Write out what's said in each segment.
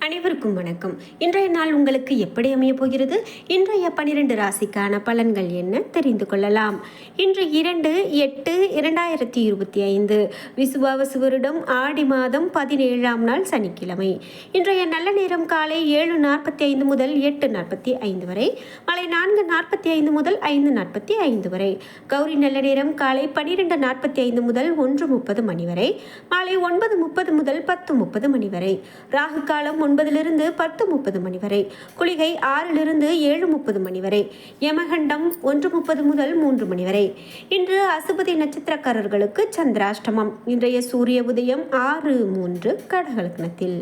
அனைவருக்கும் வணக்கம். இன்றைய நாள் உங்களுக்கு எப்படி அமைய போகிறது? இன்றைய பனிரெண்டு ராசிக்கான பலன்கள் என்ன? தெரிந்து கொள்ளலாம். இன்று இரண்டு எட்டு இரண்டாயிரத்தி இருபத்தி ஐந்து. விசுவாவசு வருடம் ஆடி மாதம் பதினேழாம் நாள் சனிக்கிழமை. இன்றைய நல்ல நேரம் காலை ஏழு நாற்பத்தி ஐந்து முதல் எட்டு நாற்பத்தி ஐந்து வரை. மாலை நான்கு நாற்பத்தி ஐந்து முதல் ஐந்து நாற்பத்தி ஐந்து வரை. கௌரி நல்ல நேரம் காலை பனிரெண்டு நாற்பத்தி ஐந்து முதல் ஒன்று முப்பது மணி வரை. மாலை ஒன்பது முப்பது முதல் பத்து முப்பது மணி வரை. ராகு காலம் ஒன்பதிலிருந்து பத்து முப்பது மணி வரை. குளிகை ஆறிலிருந்து ஏழு முப்பது மணி வரை. யமகண்டம் ஒன்று முப்பது முதல் மூன்று மணி வரை. இன்று அசுபதி நட்சத்திரக்காரர்களுக்கு சந்திராஷ்டமம். இன்றைய சூரிய உதயம் ஆறு மூன்று கடகலக்னத்தில்.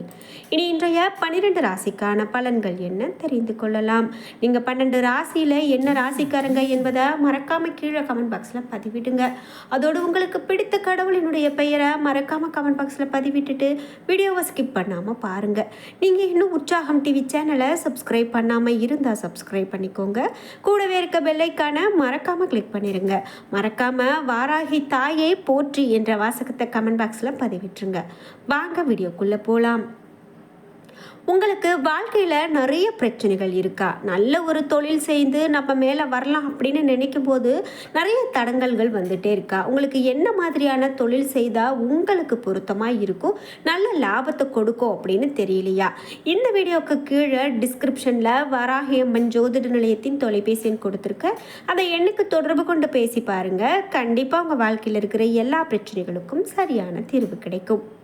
இனி இன்றைய பன்னிரெண்டு ராசிக்கான பலன்கள் என்ன தெரிந்து கொள்ளலாம். நீங்கள் பன்னெண்டு ராசியில் என்ன ராசிக்காரங்க என்பதை மறக்காம கீழே கமெண்ட் பாக்ஸில் பதிவிடுங்க. அதோடு உங்களுக்கு பிடித்த கடவுளினுடைய பெயரை மறக்காம கமெண்ட் பாக்ஸில் பதிவிட்டுட்டு வீடியோவை ஸ்கிப் பண்ணாமல் பாருங்கள் நீங்கள் இன்னும் உற்சாகம் டிவி சேனலை சப்ஸ்கிரைப் பண்ணாமல் இருந்தால் சப்ஸ்கிரைப் பண்ணிக்கோங்க. கூடவே இருக்க பெல்லைக்கான மறக்காமல் கிளிக் பண்ணிடுங்க மறக்காமல் வாராகி தாயை போற்றி என்ற வாசகத்தை கமெண்ட் பாக்ஸில் பதிவிட்டுருங்க. வாங்க வீடியோக்குள்ளே போகலாம் உங்களுக்கு வாழ்க்கையில் நிறைய பிரச்சனைகள் இருக்கா? நல்ல ஒரு தொழில் செய்து நம்ம மேலே வரலாம் அப்படின்னு நினைக்கும் போது நிறைய தடங்கல்கள் வந்துட்டே இருக்கா? உங்களுக்கு என்ன மாதிரியான தொழில் செய்தால் உங்களுக்கு பொருத்தமாக இருக்கும்? நல்ல லாபத்தை கொடுக்கும் அப்படின்னு தெரியலையா? இந்த வீடியோவுக்கு கீழே டிஸ்கிரிப்ஷனில் வராகியம்மன் ஜோதிட நிலையத்தின் தொலைபேசி எண் கொடுத்துருக்க. அதை எண்ணுக்கு தொடர்பு கொண்டு பேசி பாருங்கள் கண்டிப்பாக உங்கள் வாழ்க்கையில் இருக்கிற எல்லா பிரச்சனைகளுக்கும் சரியான தீர்வு கிடைக்கும்.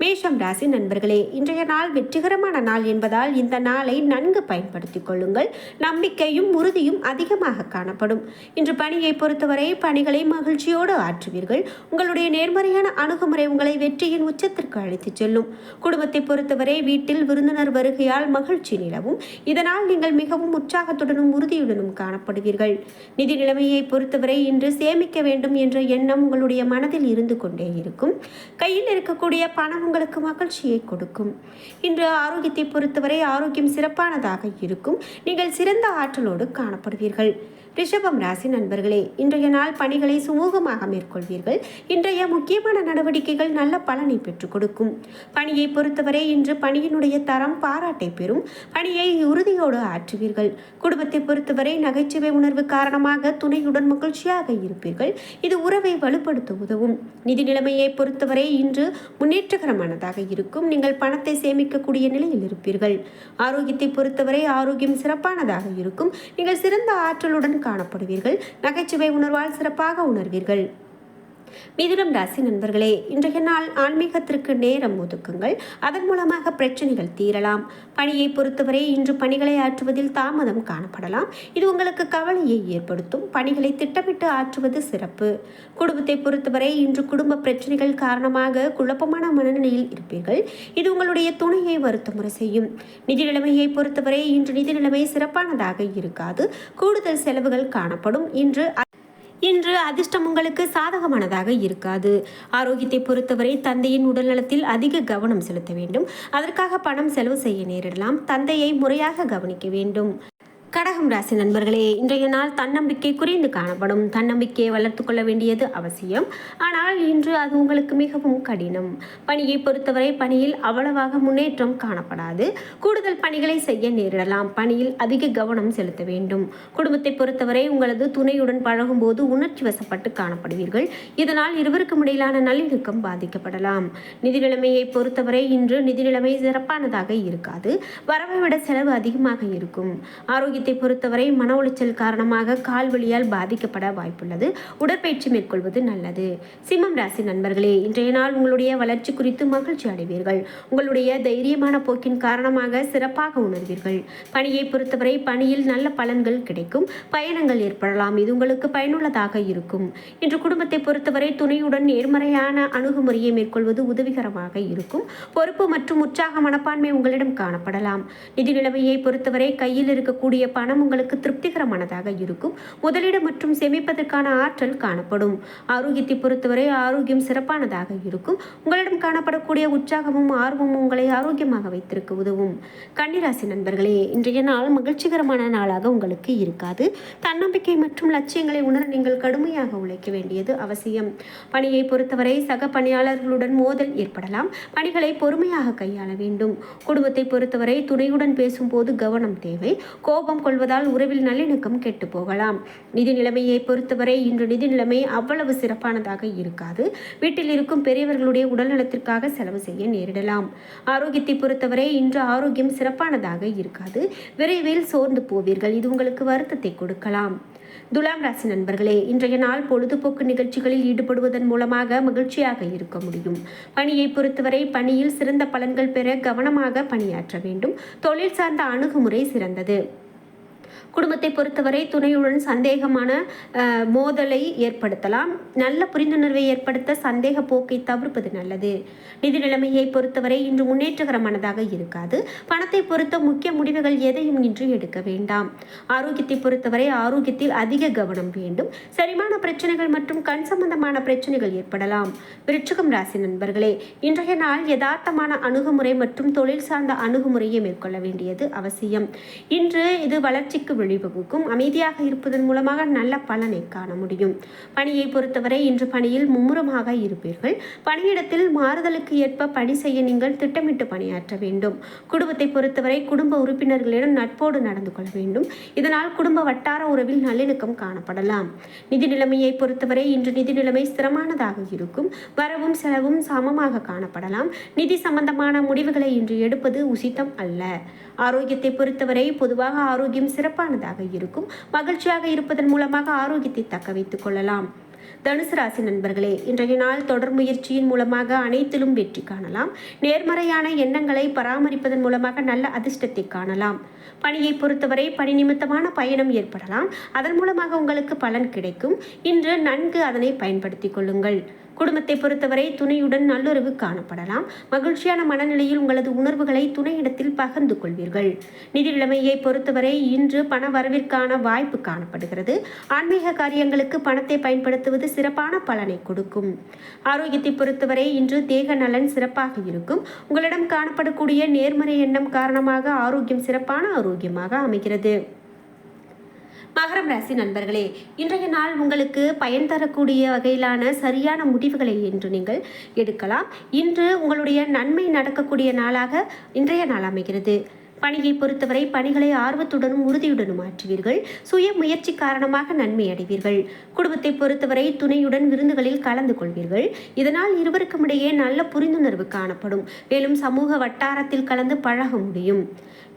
மேஷம் ராசி நண்பர்களே இன்றைய நாள் வெற்றிகரமான நாள் என்பதால் இந்த நாளை நன்கு பயன்படுத்திக் கொள்ளுங்கள். நம்பிக்கையும் உறுதியும் அதிகமாக காணப்படும். இன்று பணியை பொறுத்தவரை பணிகளை மகிழ்ச்சியோடு ஆற்றுவீர்கள். உங்களுடைய நேர்மறையான அணுகுமுறை உங்களை வெற்றியின் உச்சத்திற்கு அழைத்துச் செல்லும். குடும்பத்தை பொறுத்தவரை வீட்டில் விருந்தினர் வருகையால் மகிழ்ச்சி நிலவும். இதனால் நீங்கள் மிகவும் உற்சாகத்துடனும் உறுதியுடனும் காணப்படுவீர்கள். நிதி நிலைமையை பொறுத்தவரை இன்று சேமிக்க வேண்டும் என்ற எண்ணம் உங்களுடைய மனதில் இருந்து கொண்டே இருக்கும். கையில் இருக்கக்கூடிய பணம் உங்களுக்கு மகிழ்ச்சியை கொடுக்கும். இன்று ஆரோக்கியத்தை பொறுத்தவரை ஆரோக்கியம் சிறப்பானதாக இருக்கும். நீங்கள் சிறந்த ஆற்றலோடு காணப்படுவீர்கள். ரிஷபம் ராசி நண்பர்களே இன்றைய நாள் பணிகளை சுமூகமாக மேற்கொள்வீர்கள். இன்றைய முக்கியமான நடவடிக்கைகள் நல்ல பலனை பெற்றுக் கொடுக்கும். பணியை பொறுத்தவரை இன்று பணியினுடைய தரம் பாராட்டை பெறும். பணியை உறுதியோடு ஆற்றுவீர்கள். குடும்பத்தை பொறுத்தவரை நகைச்சுவை உணர்வு காரணமாக துணையுடன் மகிழ்ச்சியாக இருப்பீர்கள். இது உறவை வலுப்படுத்த உதவும். நிதி நிலைமையை பொறுத்தவரை இன்று முன்னேற்றகரமானதாக இருக்கும். நீங்கள் பணத்தை சேமிக்கக்கூடிய நிலையில் இருப்பீர்கள். ஆரோக்கியத்தை பொறுத்தவரை ஆரோக்கியம் சிறப்பானதாக இருக்கும். நீங்கள் சிறந்த ஆற்றலுடன் காணப்படுவீர்கள். நகைச்சுவை உணர்வால் சிறப்பாக உணர்வீர்கள். மிதுனம் ராசி நண்பர்களே இன்றைய நாள் ஆன்மீகத்திற்கு நேரம் ஒதுக்குங்கள். அதன் மூலமாக பிரச்சனைகள் தீரலாம். பணியை பொறுத்தவரை இன்று பணிகளை ஆற்றுவதில் தாமதம் காணப்படலாம். இது உங்களுக்கு கவலையை ஏற்படுத்தும். பணிகளை திட்டமிட்டு ஆற்றுவது சிறப்பு. குடும்பத்தை பொறுத்தவரை இன்று குடும்ப பிரச்சனைகள் காரணமாக குழப்பமான மனநிலையில் இருப்பீர்கள். இது உங்களுடைய துணையை வருத்தமுறை செய்யும். நிதி நிலைமையை பொறுத்தவரை இன்று நிதி நிலைமை சிறப்பானதாக இருக்காது. கூடுதல் செலவுகள் காணப்படும். இன்று இன்று அதிர்ஷ்டம் உங்களுக்கு சாதகமானதாக இருக்காது. ஆரோக்கியத்தை பொறுத்தவரை தந்தையின் உடல்நலத்தில் அதிக கவனம் செலுத்த வேண்டும். அதற்காக பணம் செலவு செய்ய நேரிடலாம். தந்தையை முறையாக கவனிக்க வேண்டும். கடகம் ராசி நண்பர்களே இன்றைய நாள் தன்னம்பிக்கை குறைந்து காணப்படும். தன்னம்பிக்கையை வளர்த்து கொள்ள வேண்டியது அவசியம். ஆனால் இன்று அது உங்களுக்கு மிகவும் கடினம். பணியை பொறுத்தவரை பணியில் அவ்வளவாக முன்னேற்றம் காணப்படாது. கூடுதல் பணிகளை செய்ய நேரிடலாம். பணியில் அதிக கவனம் செலுத்த வேண்டும். குடும்பத்தை பொறுத்தவரை உங்களது துணையுடன் பழகும் போது உணர்ச்சி வசப்பட்டு காணப்படுவீர்கள். இதனால் இருவருக்கும் இடையிலான நல்லிணக்கம் பாதிக்கப்படலாம். நிதி நிலைமையை பொறுத்தவரை இன்று நிதி நிலைமை சிறப்பானதாக இருக்காது. வரவை விட செலவு அதிகமாக இருக்கும். ஆரோக்கிய ஆரோக்கியத்தை பொறுத்தவரை மன உளைச்சல் காரணமாக கால் வழியால் பாதிக்கப்பட வாய்ப்புள்ளது. உடற்பயிற்சி மேற்கொள்வது நல்லது. சிம்மம் ராசி நண்பர்களே இன்றைய நாள் உங்களுடைய வளர்ச்சி குறித்து மகிழ்ச்சி அடைவீர்கள். உங்களுடைய தைரியமான போக்கின் காரணமாக சிறப்பாக உணர்வீர்கள். பணியை பொறுத்தவரை பணியில் நல்ல பலன்கள் கிடைக்கும். பயணங்கள் ஏற்படலாம். இது உங்களுக்கு பயனுள்ளதாக இருக்கும். இன்று குடும்பத்தை பொறுத்தவரை துணையுடன் நேர்மறையான அணுகுமுறையை மேற்கொள்வது உதவிகரமாக இருக்கும். பொறுப்பு மற்றும் உற்சாக மனப்பான்மை உங்களிடம் காணப்படலாம். நிதி நிலைமையை பொறுத்தவரை கையில் இருக்கக்கூடிய பணம் உங்களுக்கு திருப்திகரமானதாக இருக்கும். முதலீடு மற்றும் சேமிப்பதற்கான ஆற்றல் காணப்படும். ஆரோக்கியத்தை பொறுத்தவரை ஆரோக்கியம் சிறப்பானதாக இருக்கும். உங்களிடம் காணப்படக்கூடிய உற்சாகமும் ஆர்வமும் உங்களை ஆரோக்கியமாக வைத்திருக்க உதவும். கன்னிராசி நண்பர்களே இன்றைய நாள் மகிழ்ச்சிகரமான நாளாக உங்களுக்கு இருக்காது. தன்னம்பிக்கை மற்றும் லட்சியங்களை உணர நீங்கள் கடுமையாக உழைக்க வேண்டியது அவசியம். பணியை பொறுத்தவரை சக பணியாளர்களுடன் மோதல் ஏற்படலாம். பணிகளை பொறுமையாக கையாள வேண்டும். குடும்பத்தை பொறுத்தவரை துணையுடன் பேசும்போது கவனம் தேவை. கோபம் கொள்வதால் உறவில் நல்லிணக்கம் கெட்டு போகலாம். நிதி நிலைமையை பொறுத்தவரை இன்று நிதி நிலைமை அவ்வளவு சிறப்பானதாக இருக்காது. வீட்டில் இருக்கும் பெரியவர்களுடைய உடல்நலத்திற்காக செலவு செய்ய நேரிடலாம். ஆரோக்கியத்தை பொறுத்தவரை இன்று ஆரோக்கியம் சிறப்பானதாக இருக்காது. விரைவில் சோர்ந்து போவீர்கள். இது உங்களுக்கு வருத்தத்தை கொடுக்கலாம். துலாம் ராசி நண்பர்களே இன்றைய நாள் பொழுதுபோக்கு நிகழ்ச்சிகளில் ஈடுபடுவதன் மூலமாக மகிழ்ச்சியாக இருக்க முடியும். பணியை பொறுத்தவரை பணியில் சிறந்த பலன்கள் பெற கவனமாக பணியாற்ற வேண்டும். தொழில் சார்ந்த அணுகுமுறை சிறந்தது. குடும்பத்தை பொறுத்தவரை துணையுடன் சந்தேகமான மோதலை ஏற்படுத்தலாம். நல்ல புரிந்துணர்வை ஏற்படுத்த சந்தேக போக்கை தவிர்ப்பது நல்லது. நிதி நிலைமையை பொறுத்தவரை இன்று முன்னேற்றகரமானதாக இருக்காது. பணத்தை பொறுத்த முக்கிய முடிவுகள் எதையும் இன்று எடுக்க வேண்டாம். ஆரோக்கியத்தை பொறுத்தவரை ஆரோக்கியத்தில் அதிக கவனம் வேண்டும். செரிமான பிரச்சனைகள் மற்றும் கண் சம்பந்தமான பிரச்சனைகள் ஏற்படலாம். விருட்சகம் ராசி நண்பர்களே இன்றைய நாள் யதார்த்தமான அணுகுமுறை மற்றும் தொழில் சார்ந்த அணுகுமுறையை மேற்கொள்ள வேண்டியது அவசியம். இன்று இது வளர்ச்சிக்கு பொழிவுக்கும் அமைதியாக இருப்பதன் மூலமாக நல்ல பலனை காண முடியும். பணியை பொறுத்தவரை இன்று பணியில் மும்முரமாக இருப்பீர்கள். பணியிடத்தில் மாறுதலுக்கு ஏற்ப பணி செய்ய நீங்கள் திட்டமிட்டு பணியாற்ற வேண்டும். குடும்பத்தை பொறுத்தவரை குடும்ப உறுப்பினர்களிடம் நட்போடு நடந்து கொள்ள வேண்டும். இதனால் குடும்ப வட்டார உறவில் நல்லிணக்கம் காணப்படலாம். நிதி நிலைமையை பொறுத்தவரை இன்று நிதி நிலைமை ஸ்திரமானதாக இருக்கும். வரவும் செலவும் சமமாக காணப்படலாம். நிதி சம்பந்தமான முடிவுகளை இன்று எடுப்பது உசிதம் அல்ல. ஆரோக்கியத்தை பொறுத்தவரை பொதுவாக ஆரோக்கியம் சிறப்பானது சிறப்பானதாக இருக்கும். மகிழ்ச்சியாக இருப்பதன் மூலமாக ஆரோக்கியத்தை தக்க வைத்துக் கொள்ளலாம். தனுசு ராசி நண்பர்களே இன்றைய நாள் தொடர் முயற்சியின் மூலமாக அனைத்திலும் வெற்றி காணலாம். நேர்மறையான எண்ணங்களை பராமரிப்பதன் மூலமாக நல்ல அதிர்ஷ்டத்தை காணலாம். பணியை பொறுத்தவரை பணி நிமித்தமான பயணம் ஏற்படலாம். அதன் மூலமாக உங்களுக்கு பலன் கிடைக்கும். இன்று நன்கு அதனை பயன்படுத்திக் கொள்ளுங்கள். குடும்பத்தை பொறுத்தவரை துணையுடன் நல்லுறவு காணப்படலாம். மகிழ்ச்சியான மனநிலையில் உங்களது உணர்வுகளை துணையிடத்தில் பகிர்ந்து கொள்வீர்கள். நிதி நிலைமையை பொறுத்தவரை இன்று பண வரவிற்கான வாய்ப்பு காணப்படுகிறது. ஆன்மீக காரியங்களுக்கு பணத்தை பயன்படுத்துவது சிறப்பான பலனை கொடுக்கும். ஆரோக்கியத்தை பொறுத்தவரை இன்று தேக நலன் சிறப்பாக இருக்கும். உங்களிடம் காணப்படக்கூடிய நேர்மறை எண்ணம் காரணமாக ஆரோக்கியம் சிறப்பான ஆரோக்கியமாக அமைகிறது. மகரம் ராசி நண்பர்களே இன்றைய நாள் உங்களுக்கு பயன் தரக்கூடிய வகையிலான சரியான முடிவுகளை என்று நீங்கள் எடுக்கலாம். இன்று உங்களுடைய நன்மை நடக்கக்கூடிய நாளாக இன்றைய நாள் அமைகிறது. பணியை பொறுத்தவரை பணிகளை ஆர்வத்துடனும் உறுதியுடனும் ஆற்றுவீர்கள். சுய முயற்சி காரணமாக நன்மை அடைவீர்கள். குடும்பத்தை பொறுத்தவரை துணையுடன் விருந்துகளில் கலந்து கொள்வீர்கள். இதனால் இருவருக்கும் இடையே நல்ல புரிந்துணர்வு காணப்படும். மேலும் சமூக வட்டாரத்தில் கலந்து பழக முடியும்.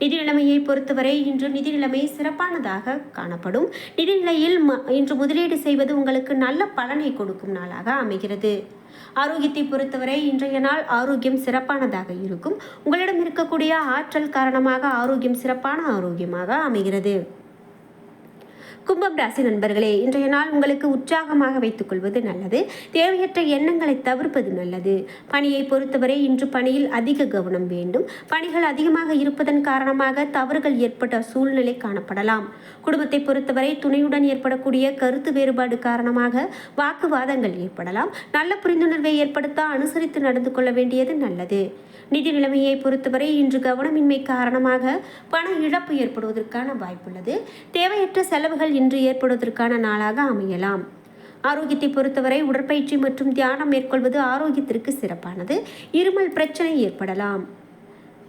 நிதி நிலைமையை பொறுத்தவரை இன்று நிதி நிலைமை சிறப்பானதாக காணப்படும். நிதிநிலையில் ம- இன்று முதலீடு செய்வது உங்களுக்கு நல்ல பலனை கொடுக்கும் நாளாக அமைகிறது. ஆரோக்கியத்தை பொறுத்தவரை இன்றைய நாள் ஆரோக்கியம் சிறப்பானதாக இருக்கும். உங்களிடம் இருக்கக்கூடிய ஆற்றல் காரணமாக ஆரோக்கியம் சிறப்பான ஆரோக்கியமாக அமைகிறது. கும்பம் ராசி நண்பர்களே இன்றைய நாள் உங்களுக்கு உற்சாகமாக வைத்துக் கொள்வது நல்லது. தேவையற்ற எண்ணங்களை தவிர்ப்பது நல்லது. பணியை பொறுத்தவரை இன்று பணியில் அதிக கவனம் வேண்டும். பணிகள் அதிகமாக இருப்பதன் காரணமாக தவறுகள் ஏற்பட்ட சூழ்நிலை காணப்படலாம். குடும்பத்தை பொறுத்தவரை துணையுடன் ஏற்படக்கூடிய கருத்து வேறுபாடு காரணமாக வாக்குவாதங்கள் ஏற்படலாம். நல்ல புரிந்துணர்வை ஏற்படுத்த அனுசரித்து நடந்து கொள்ள வேண்டியது நல்லது. நிதி நிலைமையை பொறுத்தவரை இன்று கவனமின்மை காரணமாக பண இழப்பு ஏற்படுவதற்கான வாய்ப்புள்ளது. தேவையற்ற செலவுகள் இன்று ஏற்படுவதற்கான நாளாக அமையலாம். ஆரோக்கியத்தை பொறுத்தவரை உடற்பயிற்சி மற்றும் தியானம் மேற்கொள்வது ஆரோக்கியத்திற்கு சிறப்பானது. இருமல் பிரச்சனை ஏற்படலாம்.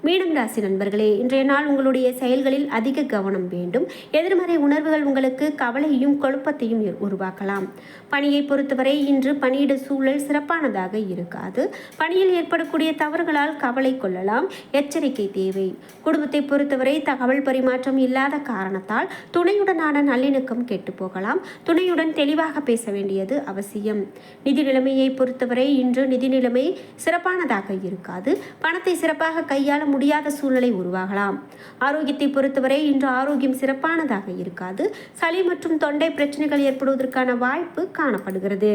மீனம் ராசி நண்பர்களே இன்றைய நாள் உங்களுடைய செயல்களில் அதிக கவனம் வேண்டும். எதிர்மறை உணர்வுகள் உங்களுக்கு கவலையையும் குழப்பத்தையும் உருவாக்கலாம். பணியை பொறுத்தவரை இன்று பணியிட சூழல் சிறப்பானதாக இருக்காது. பணியில் ஏற்படக்கூடிய தவறுகளால் கவலை கொள்ளலாம். எச்சரிக்கை தேவை. குடும்பத்தை பொறுத்தவரை தகவல் பரிமாற்றம் இல்லாத காரணத்தால் துணையுடனான நல்லிணக்கம் கெட்டு போகலாம். துணையுடன் தெளிவாக பேச வேண்டியது அவசியம். நிதி நிலைமையை பொறுத்தவரை இன்று நிதி நிலைமை சிறப்பானதாக இருக்காது. பணத்தை சிறப்பாக கையாள முடியாத சூழ்நிலை உருவாகலாம். ஆரோக்கியத்தை பொறுத்தவரை இன்று ஆரோக்கியம் சிறப்பானதாக இருக்காது. சளி மற்றும் தொண்டை பிரச்சனைகள் ஏற்படுவதற்கான வாய்ப்பு காணப்படுகிறது.